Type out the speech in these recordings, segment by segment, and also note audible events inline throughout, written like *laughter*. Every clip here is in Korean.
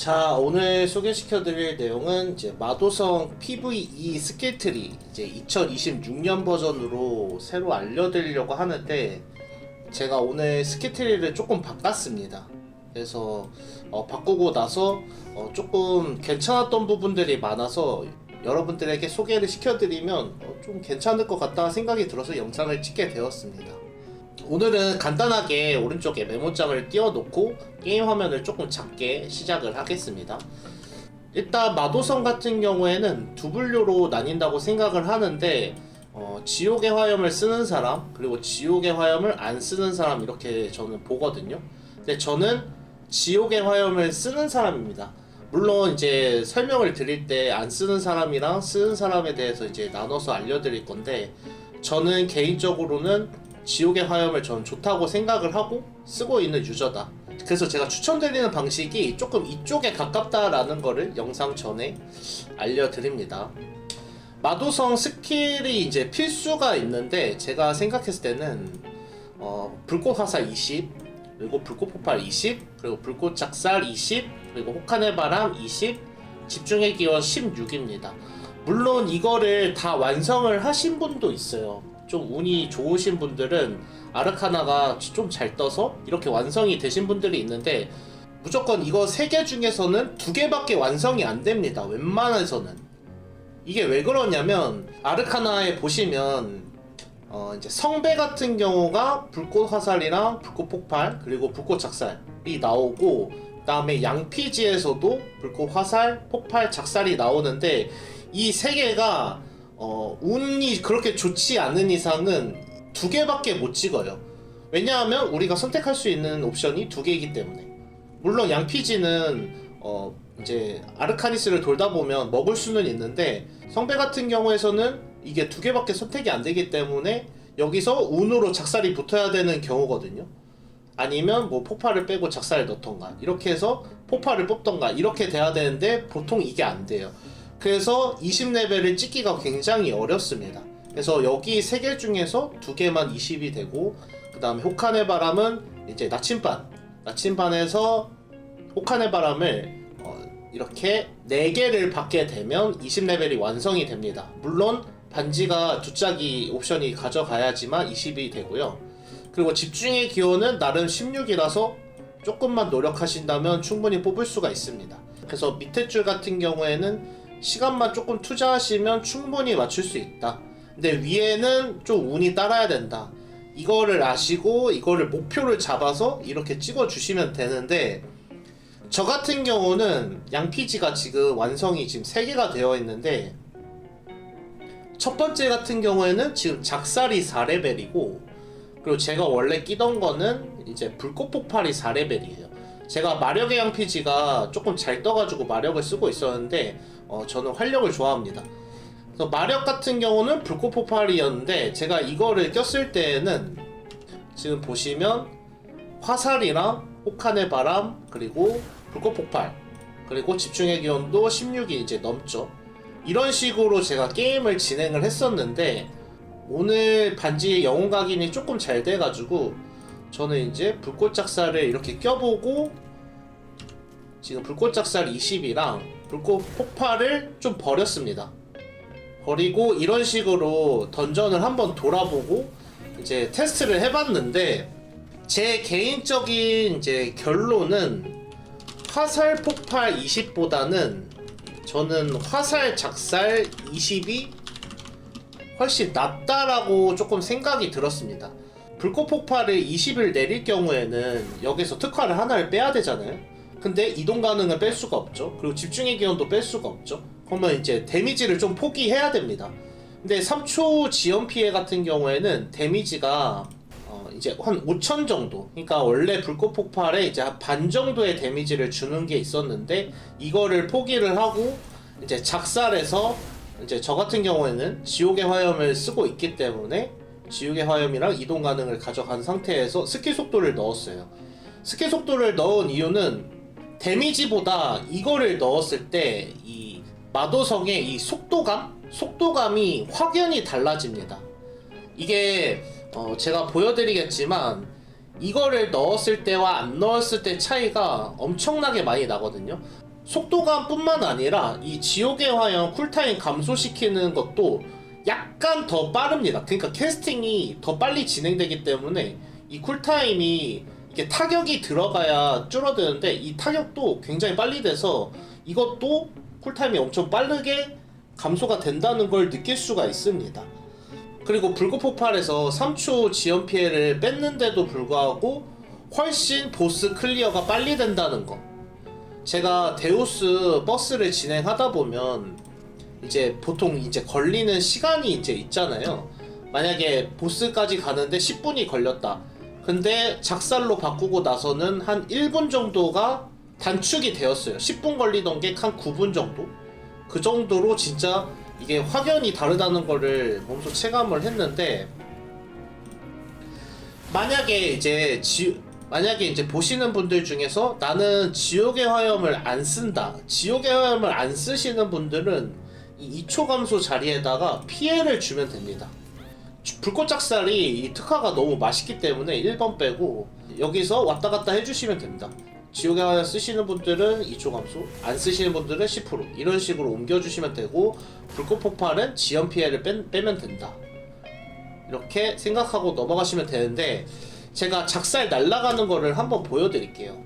자 오늘 소개시켜드릴 내용은 이제 마도성 PVE 스킬트리 이제 2026년 버전으로 새로 알려드리려고 하는데 제가 오늘 스킬트리를 조금 바꿨습니다. 그래서 어, 바꾸고 나서 어, 조금 괜찮았던 부분들이 많아서 여러분들에게 소개를 시켜드리면 어, 좀 괜찮을 것 같다 생각이 들어서 영상을 찍게 되었습니다. 오늘은 간단하게 오른쪽에 메모장을 띄워놓고 게임 화면을 조금 작게 시작을 하겠습니다. 일단 마도성 같은 경우에는 두 분류로 나뉜다고 생각을 하는데 어, 지옥의 화염을 쓰는 사람 그리고 지옥의 화염을 안 쓰는 사람 이렇게 저는 보거든요. 근데 저는 지옥의 화염을 쓰는 사람입니다. 물론 이제 설명을 드릴 때 안 쓰는 사람이랑 쓰는 사람에 대해서 이제 나눠서 알려드릴 건데 저는 개인적으로는 지옥의 화염을 전 좋다고 생각을 하고 쓰고 있는 유저다. 그래서 제가 추천드리는 방식이 조금 이쪽에 가깝다라는 거를 영상 전에 알려드립니다. 마도성 스킬이 이제 필수가 있는데 제가 생각했을 때는 어, 불꽃 화살 20 그리고 불꽃 폭발 20 그리고 불꽃 작살 20 그리고 혹한의 바람 20 집중의 기원 16입니다. 물론 이거를 다 완성을 하신 분도 있어요. 좀 운이 좋으신 분들은 아르카나가 좀 잘 떠서 이렇게 완성이 되신 분들이 있는데 무조건 이거 세개 중에서는 두 개밖에 완성이 안 됩니다. 웬만해서는. 이게 왜 그러냐면 아르카나에 보시면 어 이제 성배 같은 경우가 불꽃 화살이랑 불꽃 폭발 그리고 불꽃 작살이 나오고 그다음에 양피지에서도 불꽃 화살, 폭발, 작살이 나오는데 이 세 개가 어 운이 그렇게 좋지 않은 이상은 두 개밖에 못 찍어요. 왜냐하면 우리가 선택할 수 있는 옵션이 두 개이기 때문에. 물론 양피지는 어 이제 아르카니스를 돌다 보면 먹을 수는 있는데 성배 같은 경우에서는 이게 두 개밖에 선택이 안 되기 때문에 여기서 운으로 작살이 붙어야 되는 경우거든요. 아니면 뭐 폭발을 빼고 작살을 넣던가 이렇게 해서 폭발을 뽑던가 이렇게 돼야 되는데 보통 이게 안 돼요. 그래서 20레벨을 찍기가 굉장히 어렵습니다. 그래서 여기 세개 중에서 두 개만 20이 되고 그 다음에 혹한의 바람은 이제 나침반 나침반에서 혹한의 바람을 어, 이렇게 4개를 받게 되면 20레벨이 완성이 됩니다. 물론 반지가 두 짝이 옵션이 가져가야지만 20이 되고요. 그리고 집중의 기호는 나름 16이라서 조금만 노력하신다면 충분히 뽑을 수가 있습니다. 그래서 밑에 줄 같은 경우에는 시간만 조금 투자하시면 충분히 맞출 수 있다. 근데 위에는 좀 운이 따라야 된다. 이거를 아시고 이거를 목표를 잡아서 이렇게 찍어 주시면 되는데 저 같은 경우는 양피지가 지금 완성이 지금 3개가 되어 있는데 첫 번째 같은 경우에는 지금 작살이 4레벨이고 그리고 제가 원래 끼던 거는 이제 불꽃 폭발이 4레벨이에요. 제가 마력의 양피지가 조금 잘 떠가지고 마력을 쓰고 있었는데 어, 저는 활력을 좋아합니다. 그래서 마력 같은 경우는 불꽃 폭발이었는데 제가 이거를 꼈을 때는 지금 보시면 화살이랑 혹한의 바람 그리고 불꽃 폭발 그리고 집중의 기온도 16이 이제 넘죠. 이런 식으로 제가 게임을 진행을 했었는데 오늘 반지의 영웅 각인이 조금 잘 돼가지고 저는 이제 불꽃 작살을 이렇게 껴보고 지금 불꽃 작살 20이랑 불꽃 폭발을 좀 버렸습니다. 버리고 이런 식으로 던전을 한번 돌아보고 이제 테스트를 해봤는데 제 개인적인 이제 결론은 화살 폭발 20보다는 저는 화살 작살 20이 훨씬 낫다라고 조금 생각이 들었습니다. 불꽃 폭발을 20을 내릴 경우에는 여기서 특화를 하나를 빼야 되잖아요. 근데 이동 가능을 뺄 수가 없죠. 그리고 집중의 기원도 뺄 수가 없죠. 그러면 이제 데미지를 좀 포기해야 됩니다. 근데 3초 지연 피해 같은 경우에는 데미지가 어 이제 한 5천 정도. 그러니까 원래 불꽃 폭발에 이제 한반 정도의 데미지를 주는 게 있었는데 이거를 포기를 하고 이제 작살에서 이제 저 같은 경우에는 지옥의 화염을 쓰고 있기 때문에 지옥의 화염이랑 이동 가능을 가져간 상태에서 스킬 속도를 넣었어요. 스킬 속도를 넣은 이유는 데미지보다 이거를 넣었을 때 이 마도성의 이 속도감, 속도감이 확연히 달라집니다. 이게 어 제가 보여드리겠지만 이거를 넣었을 때와 안 넣었을 때 차이가 엄청나게 많이 나거든요. 속도감뿐만 아니라 이 지옥의 화형 쿨타임 감소시키는 것도 약간 더 빠릅니다. 그러니까 캐스팅이 더 빨리 진행되기 때문에 이 쿨타임이 이게 타격이 들어가야 줄어드는데 이 타격도 굉장히 빨리 돼서 이것도 쿨타임이 엄청 빠르게 감소가 된다는 걸 느낄 수가 있습니다. 그리고 불꽃 폭발에서 3초 지연 피해를 뺐는데도 불구하고 훨씬 보스 클리어가 빨리 된다는 거. 제가 데우스 버스를 진행하다 보면 이제 보통 이제 걸리는 시간이 이제 있잖아요. 만약에 보스까지 가는데 10분이 걸렸다. 근데 작살로 바꾸고 나서는 한 1분 정도가 단축이 되었어요. 10분 걸리던 게 한 9분 정도? 그 정도로 진짜 이게 확연히 다르다는 거를 몸소 체감을 했는데 만약에 이제 지 만약에 이제 보시는 분들 중에서 나는 지옥의 화염을 안 쓴다. 지옥의 화염을 안 쓰시는 분들은 이 2초 감소 자리에다가 피해를 주면 됩니다. 불꽃 작살이 이 특화가 너무 맛있기 때문에 1번 빼고 여기서 왔다 갔다 해주시면 됩니다. 지옥의 화염 쓰시는 분들은 2초 감소, 안 쓰시는 분들은 10% 이런 식으로 옮겨주시면 되고 불꽃 폭발은 지연 피해를 뺀, 빼면 된다. 이렇게 생각하고 넘어가시면 되는데 제가 작살 날아가는 거를 한번 보여드릴게요.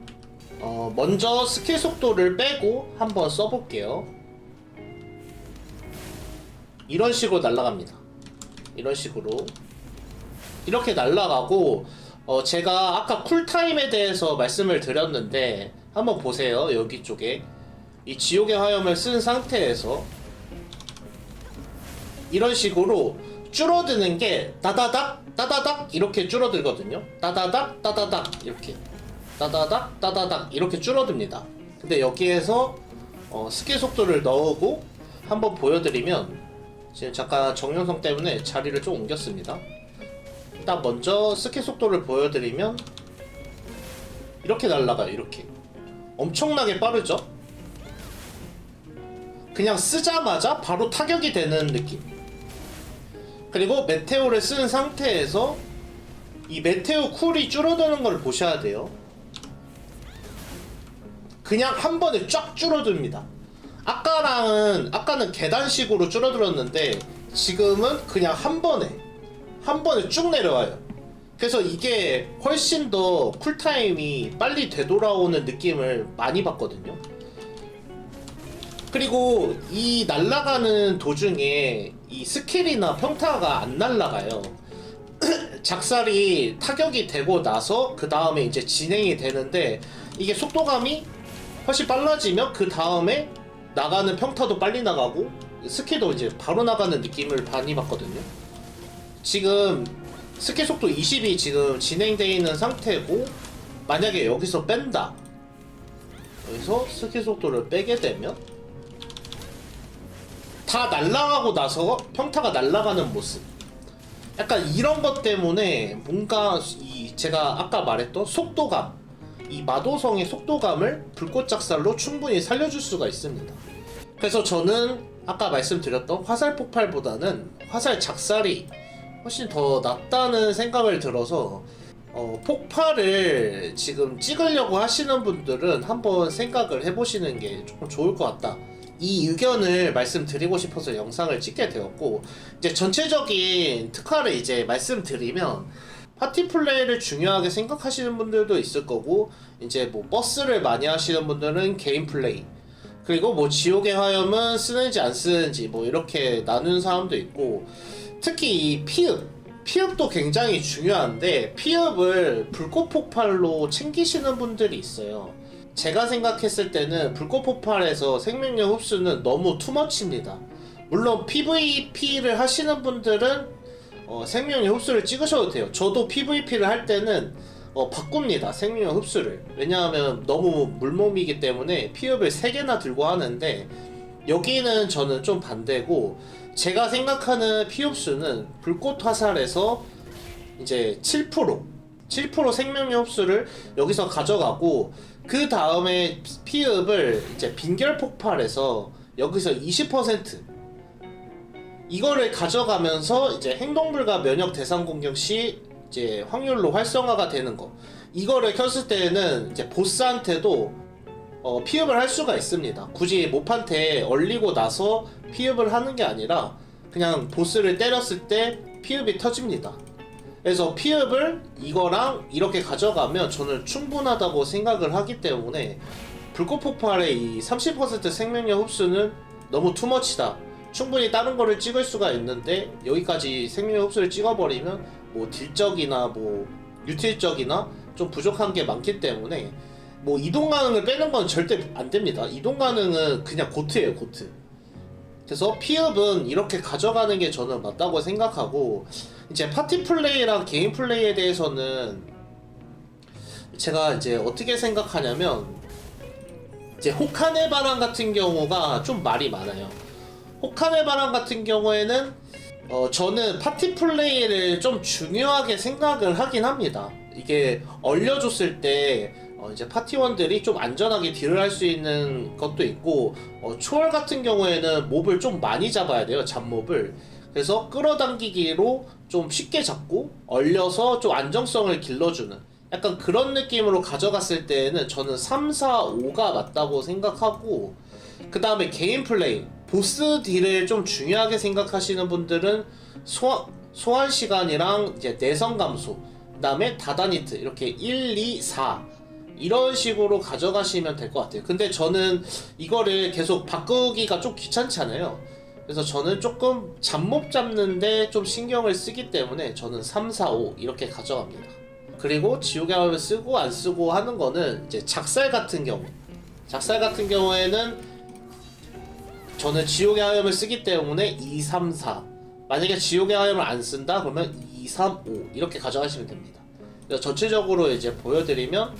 어, 먼저 스킬 속도를 빼고 한번 써볼게요. 이런 식으로 날아갑니다. 이런 식으로 이렇게 날아가고 어, 제가 아까 쿨타임에 대해서 말씀을 드렸는데 한번 보세요. 여기 쪽에 이 지옥의 화염을 쓴 상태에서 이런 식으로 줄어드는 게 따다닥 따다닥 이렇게 줄어들거든요. 따다닥 따다닥 이렇게 따다닥 따다닥 이렇게 줄어듭니다. 근데 여기에서 어, 스킬 속도를 넣고 한번 보여드리면 지금 잠깐 정연성 때문에 자리를 좀 옮겼습니다. 일단 먼저 스킬 속도를 보여드리면 이렇게 날아가요. 이렇게 엄청나게 빠르죠? 그냥 쓰자마자 바로 타격이 되는 느낌. 그리고 메테오를 쓴 상태에서 이 메테오 쿨이 줄어드는 걸 보셔야 돼요. 그냥 한 번에 쫙 줄어듭니다. 아까랑은 아까는 계단식으로 줄어들었는데 지금은 그냥 한 번에 한 번에 쭉 내려와요. 그래서 이게 훨씬 더 쿨타임이 빨리 되돌아오는 느낌을 많이 받거든요. 그리고 이 날아가는 도중에 이 스킬이나 평타가 안 날아가요. *clears throat* 작살이 타격이 되고 나서 그 다음에 이제 진행이 되는데 이게 속도감이 훨씬 빨라지면 그 다음에 나가는 평타도 빨리 나가고 스킬도 이제 바로 나가는 느낌을 많이 받거든요. 지금 스킬 속도 20이 지금 진행되어 있는 상태고 만약에 여기서 뺀다. 여기서 스킬 속도를 빼게 되면 다 날아가고 나서 평타가 날아가는 모습. 약간 이런 것 때문에 뭔가 이 제가 아까 말했던 속도감, 이 마도성의 속도감을 불꽃 작살로 충분히 살려줄 수가 있습니다. 그래서 저는 아까 말씀드렸던 화살 폭발보다는 화살 작살이 훨씬 더 낫다는 생각을 들어서 어, 폭발을 지금 찍으려고 하시는 분들은 한번 생각을 해보시는 게 조금 좋을 것 같다. 이 의견을 말씀드리고 싶어서 영상을 찍게 되었고 이제 전체적인 특화를 이제 말씀드리면 파티 플레이를 중요하게 생각하시는 분들도 있을 거고 이제 뭐 버스를 많이 하시는 분들은 개인 플레이 그리고 뭐 지옥의 화염은 쓰는지 안 쓰는지 뭐 이렇게 나눈 사람도 있고 특히 이 피읍 피읍도 굉장히 중요한데 피읍을 불꽃 폭발로 챙기시는 분들이 있어요. 제가 생각했을 때는 불꽃 폭발에서 생명력 흡수는 너무 투머치입니다. 물론 PVP를 하시는 분들은 어, 생명력 흡수를 찍으셔도 돼요. 저도 PVP를 할 때는 어, 바꿉니다. 생명력 흡수를. 왜냐하면 너무 물몸이기 때문에 피읍을 3개나 들고 하는데 여기는 저는 좀 반대고 제가 생각하는 피흡수는 불꽃 화살에서 이제 7% 7% 생명력 흡수를 여기서 가져가고 그 다음에 피흡을 이제 빈결 폭발에서 여기서 20% 이거를 가져가면서 이제 행동불가 면역 대상 공격 시 이제 확률로 활성화가 되는 거 이거를 켰을 때는 이제 보스한테도 어, 피업을 할 수가 있습니다. 굳이 모판테 얼리고 나서 피업을 하는 게 아니라 그냥 보스를 때렸을 때 피업이 터집니다. 그래서 피업을 이거랑 이렇게 가져가면 저는 충분하다고 생각을 하기 때문에 불꽃 폭발의 이 30% 생명력 흡수는 너무 투머치다. 충분히 다른 거를 찍을 수가 있는데 여기까지 생명력 흡수를 찍어버리면 뭐 딜적이나 뭐 유틸적이나 좀 부족한 게 많기 때문에 뭐 이동 가능을 빼는 건 절대 안 됩니다. 이동 가능은 그냥 고트예요, 고트. 그래서 피업은 이렇게 가져가는 게 저는 맞다고 생각하고 이제 파티 플레이랑 개인 플레이에 대해서는 제가 이제 어떻게 생각하냐면 이제 호카네 바람 같은 경우가 좀 말이 많아요. 호카네 바람 같은 경우에는 어 저는 파티 플레이를 좀 중요하게 생각을 하긴 합니다. 이게 얼려줬을 때 어, 이제 파티원들이 좀 안전하게 딜을 할 수 있는 것도 있고 어, 초월 같은 경우에는 몹을 좀 많이 잡아야 돼요 잡몹을 그래서 끌어당기기로 좀 쉽게 잡고 얼려서 좀 안정성을 길러주는 약간 그런 느낌으로 가져갔을 때에는 저는 3, 4, 5가 맞다고 생각하고 그 다음에 개인 플레이 보스 딜을 좀 중요하게 생각하시는 분들은 소환, 소환 시간이랑 이제 내성 감소 그 다음에 다다니트 이렇게 1, 2, 4 이런 식으로 가져가시면 될 것 같아요. 근데 저는 이거를 계속 바꾸기가 좀 귀찮잖아요. 그래서 저는 조금 잡목 잡는데 좀 신경을 쓰기 때문에 저는 3, 4, 5 이렇게 가져갑니다. 그리고 지옥의 화염을 쓰고 안 쓰고 하는 거는 이제 작살 같은 경우. 작살 같은 경우에는 저는 지옥의 화염을 쓰기 때문에 2, 3, 4. 만약에 지옥의 화염을 안 쓴다 그러면 2, 3, 5 이렇게 가져가시면 됩니다. 전체적으로 이제 보여드리면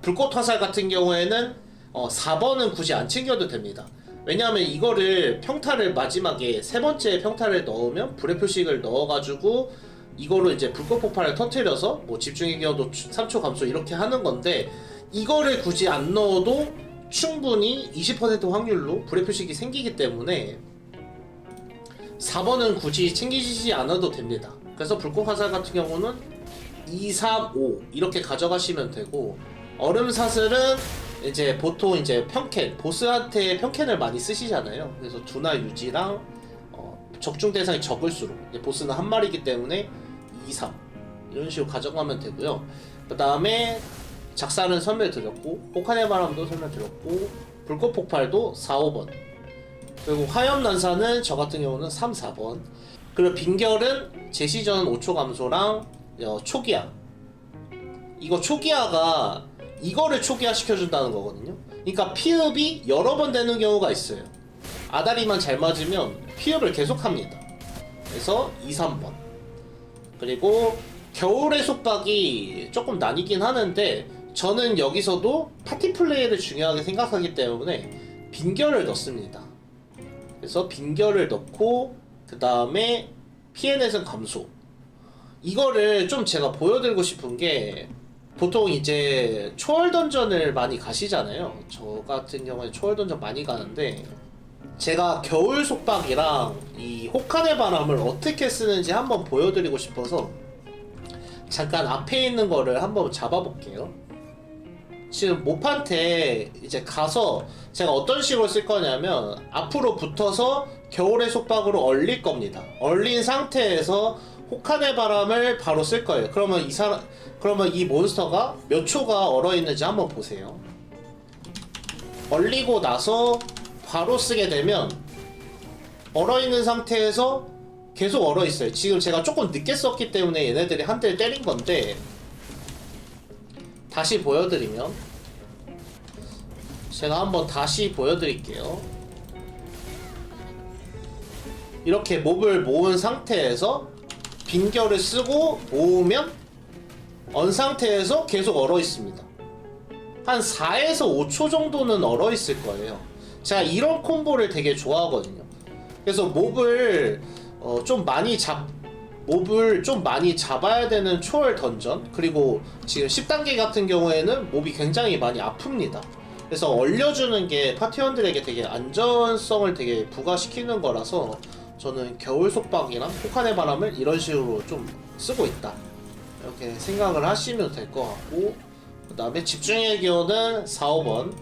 불꽃 화살 같은 경우에는 어, 4번은 굳이 안 챙겨도 됩니다. 왜냐하면 이거를 평타를 마지막에 세 번째 평타를 넣으면 불의 표식을 넣어가지고 이거로 이제 불꽃 폭발을 터트려서 뭐 집중의 기여도 3초 감소 이렇게 하는 건데 이거를 굳이 안 넣어도 충분히 20% 확률로 불의 표식이 생기기 때문에 4번은 굳이 챙기지 않아도 됩니다. 그래서 불꽃 화살 같은 경우는 2, 3, 5 이렇게 가져가시면 되고 얼음 사슬은 이제 보통 이제 평캔 보스한테 평캔을 많이 쓰시잖아요. 그래서 두나 유지랑 어, 적중 대상이 적을수록 보스는 한 마리이기 때문에 2, 3 이런 식으로 가져가면 되고요. 그 다음에 작살은 설명 드렸고 혹한의 바람도 설명 드렸고 불꽃 폭발도 4, 5번 그리고 화염 난사는 저 같은 경우는 3, 4번 그리고 빈결은 제시전 5초 감소랑 어, 초기화 이거 초기화가 이거를 초기화 시켜준다는 거거든요. 그러니까 피흡이 여러 번 되는 경우가 있어요. 아다리만 잘 맞으면 피흡을 계속합니다. 그래서 2, 3번. 그리고 겨울의 속박이 조금 나뉘긴 하는데 저는 여기서도 파티 플레이를 중요하게 생각하기 때문에 빈결을 넣습니다. 그래서 빈결을 넣고 그 다음에 피해넷은 감소. 이거를 좀 제가 보여드리고 싶은 게 보통 이제 초월 던전을 많이 가시잖아요. 저 같은 경우에 초월 던전 많이 가는데 제가 겨울 속박이랑 이 혹한의 바람을 어떻게 쓰는지 한번 보여드리고 싶어서 잠깐 앞에 있는 거를 한번 잡아볼게요. 지금 모판테 이제 가서 제가 어떤 식으로 쓸 거냐면 앞으로 붙어서 겨울의 속박으로 얼릴 겁니다. 얼린 상태에서 혹한의 바람을 바로 쓸 거예요. 그러면 이 사람 그러면 이 몬스터가 몇 초가 얼어 있는지 한번 보세요. 얼리고 나서 바로 쓰게 되면 얼어 있는 상태에서 계속 얼어 있어요. 지금 제가 조금 늦게 썼기 때문에 얘네들이 한 대를 때린 건데 다시 보여드리면 제가 한번 다시 보여드릴게요. 이렇게 몹을 모은 상태에서 빈결을 쓰고 모으면 언 상태에서 계속 얼어 있습니다. 한 4에서 5초 정도는 얼어 있을 거예요. 제가 이런 콤보를 되게 좋아하거든요. 그래서 몹을 어, 좀 많이 잡 몹을 좀 많이 잡아야 되는 초월 던전 그리고 지금 10단계 같은 경우에는 몹이 굉장히 많이 아픕니다. 그래서 얼려주는 게 파티원들에게 되게 안전성을 되게 부과시키는 거라서 저는 겨울 속박이랑 폭한의 바람을 이런 식으로 좀 쓰고 있다. 이렇게 생각을 하시면 될 것 같고 그 다음에 집중의 기호는 4, 5번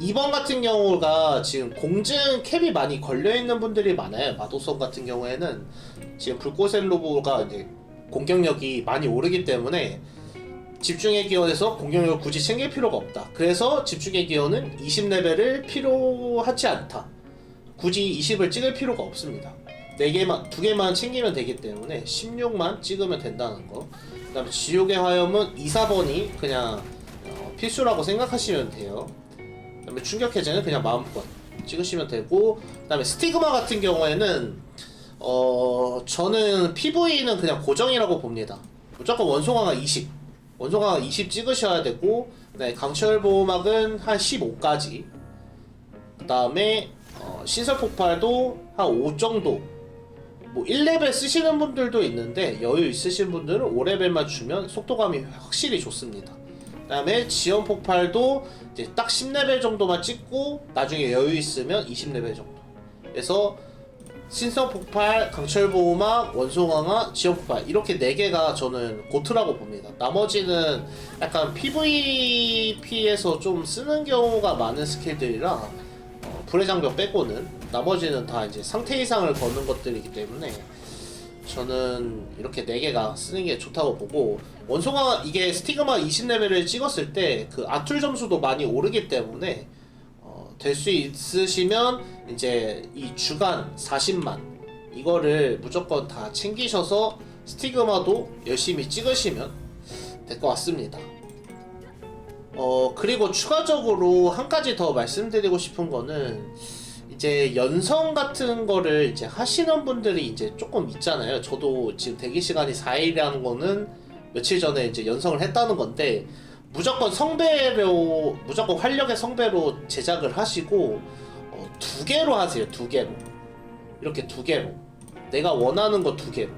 2번 같은 경우가 지금 공증 캡이 많이 걸려 있는 분들이 많아요. 마도성 같은 경우에는 지금 불꽃의 로보가 이제 공격력이 많이 오르기 때문에 집중의 기원에서 공격력을 굳이 챙길 필요가 없다. 그래서 집중의 기원은 20레벨을 필요하지 않다. 굳이 20을 찍을 필요가 없습니다. 4개만, 2개만 챙기면 되기 때문에 16만 찍으면 된다는 거. 그 다음에 지옥의 화염은 2, 4번이 그냥 어, 필수라고 생각하시면 돼요. 그 다음에 충격 해제는 그냥 마음껏 찍으시면 되고, 그 다음에 스티그마 같은 경우에는 어, 저는 PV는 그냥 고정이라고 봅니다. 무조건 원소강화 20. 원소강화 20 찍으셔야 되고, 네, 강철 보호막은 한 15까지. 그 다음에 어, 시설 폭발도 한 5 정도. 뭐 1레벨 쓰시는 분들도 있는데 여유 있으신 분들은 5레벨만 주면 속도감이 확실히 좋습니다. 그다음에 지연 폭발도 이제 딱 10레벨 정도만 찍고 나중에 여유 있으면 20레벨 정도. 그래서 신성 폭발, 강철 보호막, 원소 강화, 지연 폭발 이렇게 네 개가 저는 고트라고 봅니다. 나머지는 약간 PVP에서 좀 쓰는 경우가 많은 스킬들이라 어, 불의 장벽 빼고는 나머지는 다 이제 상태 이상을 거는 것들이기 때문에 저는 이렇게 네 개가 쓰는 게 좋다고 보고 원소가 이게 스티그마 20레벨을 찍었을 때 그 아툴 점수도 많이 오르기 때문에 어, 될 수 있으시면 이제 이 주간 40만 이거를 무조건 다 챙기셔서 스티그마도 열심히 찍으시면 될 것 같습니다. 어 그리고 추가적으로 한 가지 더 말씀드리고 싶은 거는 이제 연성 같은 거를 이제 하시는 분들이 이제 조금 있잖아요. 저도 지금 대기 시간이 4일이라는 거는 며칠 전에 이제 연성을 했다는 건데 무조건 성배로 무조건 활력의 성배로 제작을 하시고 어, 두 개로 하세요. 두 개로 이렇게 두 개로 내가 원하는 거 두 개로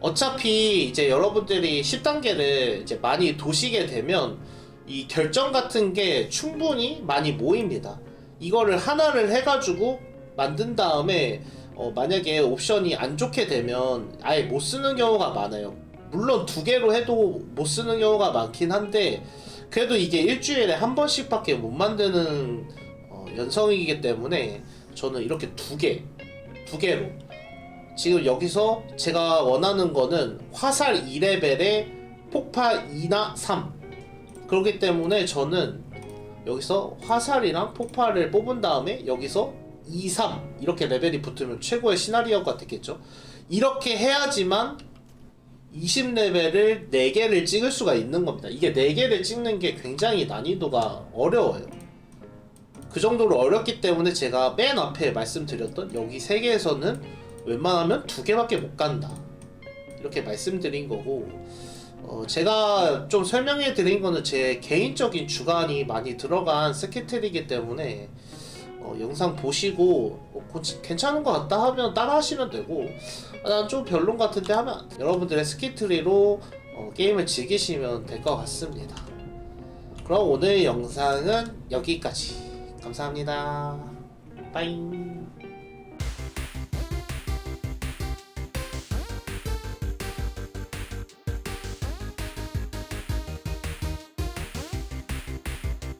어차피 이제 여러분들이 10단계를 이제 많이 도시게 되면 이 결정 같은 게 충분히 많이 모입니다. 이거를 하나를 해가지고 만든 다음에 어, 만약에 옵션이 안 좋게 되면 아예 못 쓰는 경우가 많아요. 물론 두 개로 해도 못 쓰는 경우가 많긴 한데 그래도 이게 일주일에 한 번씩밖에 못 만드는 어, 연성이기 때문에 저는 이렇게 두 개, 두 개로 지금 여기서 제가 원하는 거는 화살 2레벨에 폭발 2나 3 그렇기 때문에 저는 여기서 화살이랑 폭발을 뽑은 다음에 여기서 2, 3 이렇게 레벨이 붙으면 최고의 시나리오가 되겠죠. 이렇게 해야지만 20레벨을 4개를 찍을 수가 있는 겁니다. 이게 4개를 찍는 게 굉장히 난이도가 어려워요. 그 정도로 어렵기 때문에 제가 맨 앞에 말씀드렸던 여기 3개에서는 웬만하면 2개밖에 못 간다. 이렇게 말씀드린 거고 어, 제가 좀 설명해 드린 거는 제 개인적인 주관이 많이 들어간 스케틀이기 때문에 어, 영상 보시고 어, 고- 괜찮은 것 같다 하면 따라 하시면 되고 아, 난좀 별론 같은데 하면. 여러분들의 스키트리로 어, 게임을 즐기시면 될 것 같습니다. 그럼 오늘 영상은 여기까지. 감사합니다. 빠잉.